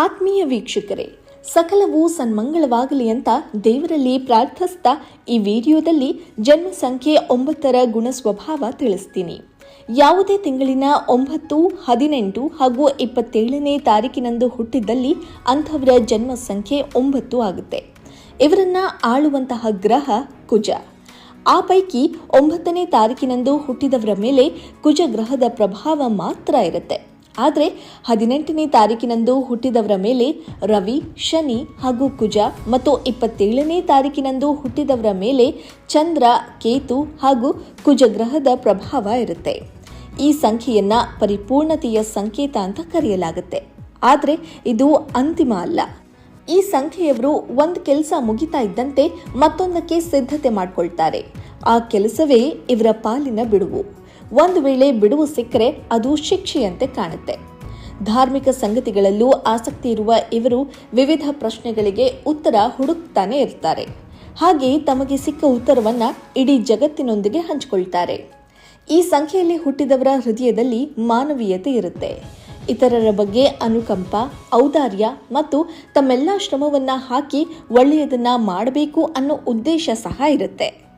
ಆತ್ಮೀಯ ವೀಕ್ಷಕರೇ, ಸಕಲವೂ ಸನ್ಮಂಗಳವಾಗಲಿ ಅಂತ ದೇವರಲ್ಲಿ ಪ್ರಾರ್ಥಿಸ್ತಾ ಈ ವಿಡಿಯೋದಲ್ಲಿ ಜನ್ಮ ಸಂಖ್ಯೆ ಒಂಬತ್ತರ ಗುಣ ಸ್ವಭಾವ ತಿಳಿಸ್ತೀನಿ. ಯಾವುದೇ ತಿಂಗಳಿನ ಒಂಬತ್ತು, ಹದಿನೆಂಟು ಹಾಗೂ ಇಪ್ಪತ್ತೇಳನೇ ತಾರೀಕಿನಂದು ಹುಟ್ಟಿದ್ದಲ್ಲಿ ಅಂಥವರ ಜನ್ಮ ಸಂಖ್ಯೆ ಒಂಬತ್ತು ಆಗುತ್ತೆ. ಇವರನ್ನ ಆಳುವಂತಹ ಗ್ರಹ ಕುಜ. ಆ ಪೈಕಿ ಒಂಬತ್ತನೇ ತಾರೀಕಿನಂದು ಹುಟ್ಟಿದವರ ಮೇಲೆ ಕುಜ ಗ್ರಹದ ಪ್ರಭಾವ ಮಾತ್ರ ಇರುತ್ತೆ. ಆದರೆ ಹದಿನೆಂಟನೇ ತಾರೀಕಿನಂದು ಹುಟ್ಟಿದವರ ಮೇಲೆ ರವಿ, ಶನಿ ಹಾಗೂ ಕುಜ ಮತ್ತು ಇಪ್ಪತ್ತೇಳನೇ ತಾರೀಕಿನಂದು ಹುಟ್ಟಿದವರ ಮೇಲೆ ಚಂದ್ರ, ಕೇತು ಹಾಗೂ ಕುಜ ಗ್ರಹದ ಪ್ರಭಾವ ಇರುತ್ತೆ. ಈ ಸಂಖ್ಯೆಯನ್ನ ಪರಿಪೂರ್ಣತೆಯ ಸಂಕೇತ ಅಂತ ಕರೆಯಲಾಗುತ್ತೆ. ಆದರೆ ಇದು ಅಂತಿಮ ಅಲ್ಲ. ಈ ಸಂಖ್ಯೆಯವರು ಒಂದು ಕೆಲಸ ಮುಗಿತಾ ಇದ್ದಂತೆ ಮತ್ತೊಂದಕ್ಕೆ ಸಿದ್ಧತೆ ಮಾಡಿಕೊಳ್ತಾರೆ. ಆ ಕೆಲಸವೇ ಇವರ ಪಾಲಿನ ಬಿಡುವು. ಒಂದು ವೇಳೆ ಬಿಡುವು ಸಿಕ್ಕರೆ ಅದು ಶಿಕ್ಷೆಯಂತೆ ಕಾಣುತ್ತೆ. ಧಾರ್ಮಿಕ ಸಂಗತಿಗಳಲ್ಲೂ ಆಸಕ್ತಿ ಇರುವ ಇವರು ವಿವಿಧ ಪ್ರಶ್ನೆಗಳಿಗೆ ಉತ್ತರ ಹುಡುಕ್ತಾನೆ ಇರ್ತಾರೆ. ಹಾಗೆ ತಮಗೆ ಸಿಕ್ಕ ಉತ್ತರವನ್ನ ಇಡೀ ಜಗತ್ತಿನೊಂದಿಗೆ ಹಂಚಿಕೊಳ್ತಾರೆ. ಈ ಸಂಖ್ಯೆಯಲ್ಲಿ ಹುಟ್ಟಿದವರ ಹೃದಯದಲ್ಲಿ ಮಾನವೀಯತೆ ಇರುತ್ತೆ. ಇತರರ ಬಗ್ಗೆ ಅನುಕಂಪ, ಔದಾರ್ಯ ಮತ್ತು ತಮ್ಮೆಲ್ಲ ಶ್ರಮವನ್ನ ಹಾಕಿ ಒಳ್ಳೆಯದನ್ನ ಮಾಡಬೇಕು ಅನ್ನೋ ಉದ್ದೇಶ ಸಹ ಇರುತ್ತೆ.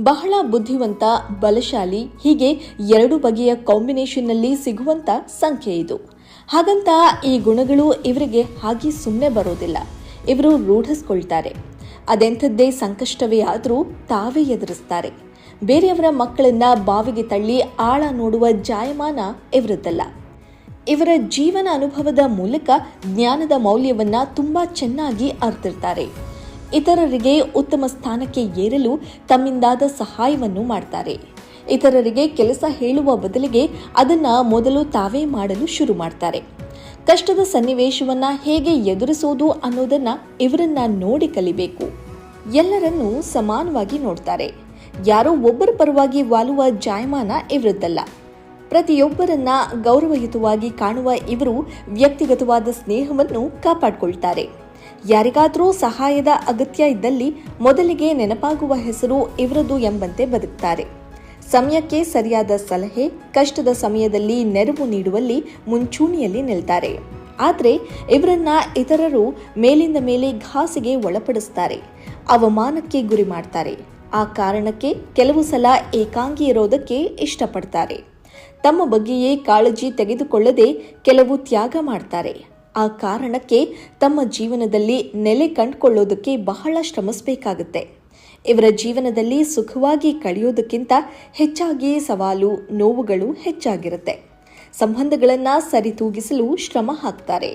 ಬಹಳ ಬುದ್ಧಿವಂತ, ಬಲಶಾಲಿ, ಹೀಗೆ ಎರಡು ಬಗೆಯ ಕಾಂಬಿನೇಷನ್ನಲ್ಲಿ ಸಿಗುವಂತ ಸಂಖ್ಯೆ ಇದು. ಹಾಗಂತ ಈ ಗುಣಗಳು ಇವರಿಗೆ ಹಾಗೆ ಸುಮ್ಮನೆ ಬರೋದಿಲ್ಲ. ಇವರು ರೂಢಿಸ್ಕೊಳ್ತಾರೆ. ಅದೆಂಥದ್ದೇ ಸಂಕಷ್ಟವೇ ಆದರೂ ತಾವೇ ಎದುರಿಸ್ತಾರೆ. ಬೇರೆಯವರ ಮಕ್ಕಳನ್ನ ಬಾವಿಗೆ ತಳ್ಳಿ ಆಳ ನೋಡುವ ಜಾಯಮಾನ ಇವರದ್ದಲ್ಲ. ಇವರ ಜೀವನ ಅನುಭವದ ಮೂಲಕ ಜ್ಞಾನದ ಮೌಲ್ಯವನ್ನ ತುಂಬಾ ಚೆನ್ನಾಗಿ ಅರ್ತಿರ್ತಾರೆ. ಇತರರಿಗೆ ಉತ್ತಮ ಸ್ಥಾನಕ್ಕೆ ಏರಲು ತಮ್ಮಿಂದಾದ ಸಹಾಯವನ್ನು ಮಾಡ್ತಾರೆ. ಇತರರಿಗೆ ಕೆಲಸ ಹೇಳುವ ಬದಲಿಗೆ ಅದನ್ನ ಮೊದಲು ತಾವೇ ಮಾಡಲು ಶುರು ಮಾಡ್ತಾರೆ. ಕಷ್ಟದ ಸನ್ನಿವೇಶವನ್ನ ಹೇಗೆ ಎದುರಿಸೋದು ಅನ್ನೋದನ್ನ ಇವರನ್ನ ನೋಡಿ ಕಲಿಬೇಕು. ಎಲ್ಲರನ್ನೂ ಸಮಾನವಾಗಿ ನೋಡ್ತಾರೆ. ಯಾರೋ ಒಬ್ಬರ ಪರವಾಗಿ ವಾಲುವ ಜಾಯಮಾನ ಇವರದ್ದಲ್ಲ. ಪ್ರತಿಯೊಬ್ಬರನ್ನ ಗೌರವಯುತವಾಗಿ ಕಾಣುವ ಇವರು ವ್ಯಕ್ತಿಗತವಾದ ಸ್ನೇಹವನ್ನು ಕಾಪಾಡಿಕೊಳ್ತಾರೆ. ಯಾರಿಗಾದರೂ ಸಹಾಯದ ಅಗತ್ಯ ಇದ್ದಲ್ಲಿ ಮೊದಲಿಗೆ ನೆನಪಾಗುವ ಹೆಸರು ಇವರದು ಎಂಬಂತೆ ಬದುಕ್ತಾರೆ. ಸಮಯಕ್ಕೆ ಸರಿಯಾದ ಸಲಹೆ, ಕಷ್ಟದ ಸಮಯದಲ್ಲಿ ನೆರವು ನೀಡುವಲ್ಲಿ ಮುಂಚೂಣಿಯಲ್ಲಿ ನಿಲ್ತಾರೆ. ಆದರೆ ಇವರನ್ನ ಇತರರು ಮೇಲಿಂದ ಮೇಲೆ ಘಾಸಿಗೆ ಒಳಪಡಿಸ್ತಾರೆ, ಅವಮಾನಕ್ಕೆ ಗುರಿ ಮಾಡ್ತಾರೆ. ಆ ಕಾರಣಕ್ಕೆ ಕೆಲವು ಸಲ ಏಕಾಂಗಿ ಇರೋದಕ್ಕೆ ಇಷ್ಟಪಡ್ತಾರೆ. ತಮ್ಮ ಬಗ್ಗೆಯೇ ಕಾಳಜಿ ತೆಗೆದುಕೊಳ್ಳದೆ ಕೆಲವು ತ್ಯಾಗ ಮಾಡ್ತಾರೆ. ಆ ಕಾರಣಕ್ಕೆ ತಮ್ಮ ಜೀವನದಲ್ಲಿ ನೆಲೆ ಕಂಡುಕೊಳ್ಳೋದಕ್ಕೆ ಬಹಳ ಶ್ರಮಿಸಬೇಕಾಗುತ್ತೆ. ಇವರ ಜೀವನದಲ್ಲಿ ಸುಖವಾಗಿ ಕಳೆಯೋದಕ್ಕಿಂತ ಹೆಚ್ಚಾಗಿ ಸವಾಲು, ನೋವುಗಳು ಹೆಚ್ಚಾಗಿರುತ್ತೆ. ಸಂಬಂಧಗಳನ್ನು ಸರಿತೂಗಿಸಲು ಶ್ರಮ ಹಾಕ್ತಾರೆ.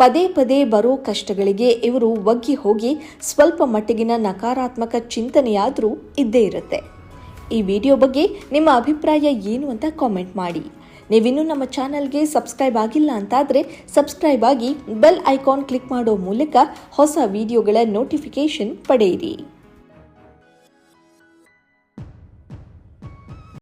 ಪದೇ ಪದೇ ಬರೋ ಕಷ್ಟಗಳಿಗೆ ಇವರು ಒಗ್ಗಿ ಹೋಗಿ ಸ್ವಲ್ಪ ಮಟ್ಟಿಗಿನ ನಕಾರಾತ್ಮಕ ಚಿಂತನೆಯಾದರೂ ಇದ್ದೇ ಇರುತ್ತೆ. ಈ ವಿಡಿಯೋ ಬಗ್ಗೆ ನಿಮ್ಮ ಅಭಿಪ್ರಾಯ ಏನು ಅಂತ ಕಾಮೆಂಟ್ ಮಾಡಿ. ನೀವಿನ್ನೂ ನಮ್ಮ ಚಾನಲ್ಗೆ ಸಬ್ಸ್ಕ್ರೈಬ್ ಆಗಿಲ್ಲ ಅಂತಾದರೆ ಸಬ್ಸ್ಕ್ರೈಬ್ ಆಗಿ ಬೆಲ್ ಐಕಾನ್ ಕ್ಲಿಕ್ ಮಾಡೋ ಮೂಲಕ ಹೊಸ ವಿಡಿಯೋಗಳ ನೋಟಿಫಿಕೇಷನ್ ಪಡೆಯಿರಿ.